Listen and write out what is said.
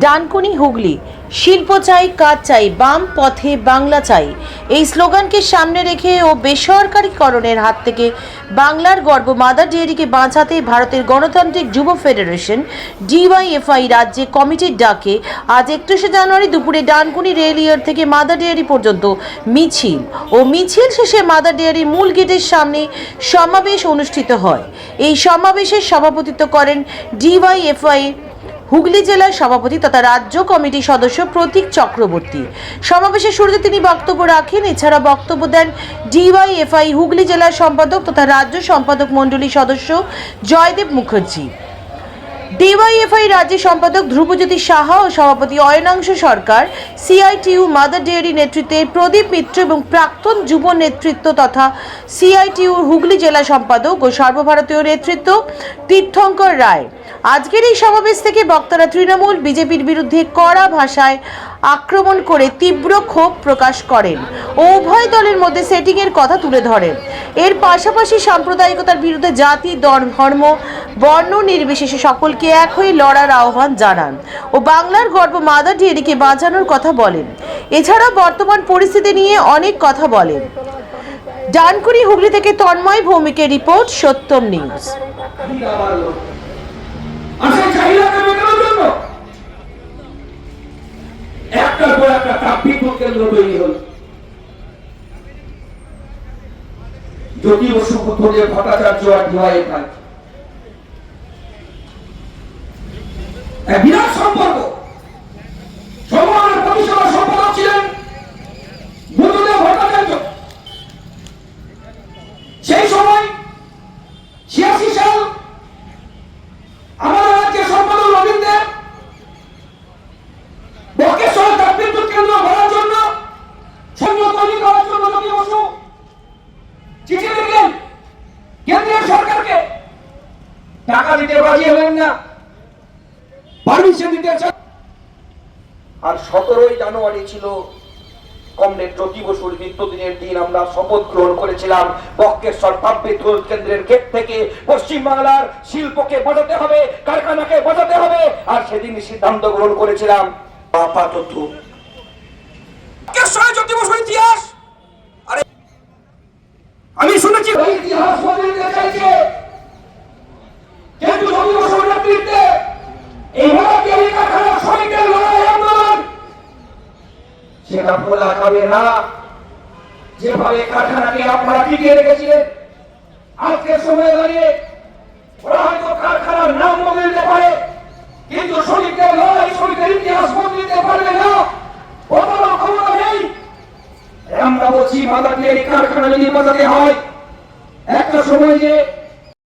ডানকুনি হুগলি, শিল্প চাই, কাজ চাই, বাম পথে বাংলা চাই। এই স্লোগানকে সামনে রেখে ও বেসরকারীকরণের হাত থেকে বাংলার গর্ব মাদার ডেয়ারিকে বাঁচাতে ভারতের গণতান্ত্রিক যুব ফেডারেশন, ডিওয়াইএফআই রাজ্যে কমিটির ডাকে আজ একত্রিশে জানুয়ারি দুপুরে ডানকুনি রেল ইয়ার থেকে মাদার ডেয়ারি পর্যন্ত মিছিল ও মিছিল শেষে মাদার ডেয়ারির মূল গেটের সামনে সমাবেশ অনুষ্ঠিত হয়। এই সমাবেশের সভাপতিত্ব করেন ডিওয়াইএফআই হুগলি জেলার সভাপতি তথা রাজ্য কমিটির সদস্য প্রতীক চক্রবর্তী। সমাবেশের শুরুতে তিনি বক্তব্য রাখেন। এছাড়া বক্তব্য দেন ডিওয়াইএফআই হুগলি জেলার সম্পাদক তথা রাজ্য সম্পাদক মণ্ডলীর সদস্য জয়দেব মুখার্জি। ডিওয়াইএফআই রাজ্য সম্পাদক ধ্রুবজ্যোতি সাহা ও সভাপতি Ayanangsha Sarkar, CITU Mother Dairy নেতৃত্বে প্রদীপ মিত্র এবং প্রাক্তন যুব নেতৃত্ব তথা সিআইটিউর হুগলি জেলা সম্পাদক ও সর্বভারতীয় নেতৃত্ব তীর্থঙ্কর রায়। আজকের এই সমাবেশ থেকে বক্তারা তৃণমূল, বিজেপির বিরুদ্ধে কড়া ভাষায় আক্রমণ করে তীব্র ক্ষোভ প্রকাশ করেন ও উভয় দলের মধ্যে সেটিংয়ের কথা তুলে ধরেন। এর পাশাপাশি সাম্প্রদায়িকতার বিরুদ্ধে জাতি ধর্ম, বর্ণ নির্বিশেষে সকলকে এক হয়ে লড়ার আহ্বান জানান ও বাংলার গর্ব মাদার ডেয়ারিকে বাঁচানোর কথা বলেন। এছাড়া বর্তমান পরিস্থিতি নিয়ে অনেক কথা বলেন। ডানকুনি হুগলি থেকে তন্ময় ভৌমিকের রিপোর্ট সত্যম নিউজ। কেন্দ্র তৈরি হল। জ্যোতি বসু ভট্টাচার্য আর ডিওয়াই ভাই এক বিরাট সম্পর্ক। টাকা দিতে রাজি হলেন না। পারমিশন দিতে আর সতেরোই জানুয়ারি ছিল কমরেড জ্যোতি বসুর মৃত্যুদিনের দিন। আমরা শপথ গ্রহণ করেছিলাম তাপবিদ্যুৎ কেন্দ্রের গেট থেকে। পশ্চিম বাংলার শিল্পকে বাঁচাতে হবে, কারখানাকে বাঁচাতে হবে। আর সেদিন সিদ্ধান্ত গ্রহণ করেছিলাম। আপাতত ইতিহাস আরে আমি শুনেছি ওই ইতিহাস বদলে চাইছে কিন্তু জ্যোতি বসুর নেতৃত্বে এই ভারতীয় কারখানা শ্রমিকের লড়াই আন্দোলন সেটা বলা যাবে না। যেভাবে কারখানাকে আপনারা টিকিয়ে রেখেছিলেন, আজকের সময় দাঁড়িয়ে ওরা হয়তো কারখানার নাম বদলে দিতে পারে, কিন্তু শ্রমিকদের লড়াই শ্রমিকের ইতিহাস বদলে দিতে পারবে না। বদলার ক্ষমতা নেই। আমরা বলছি মাদার ডেয়ারি কারখানা যদি বাজাতে হয়, একটা সময় যে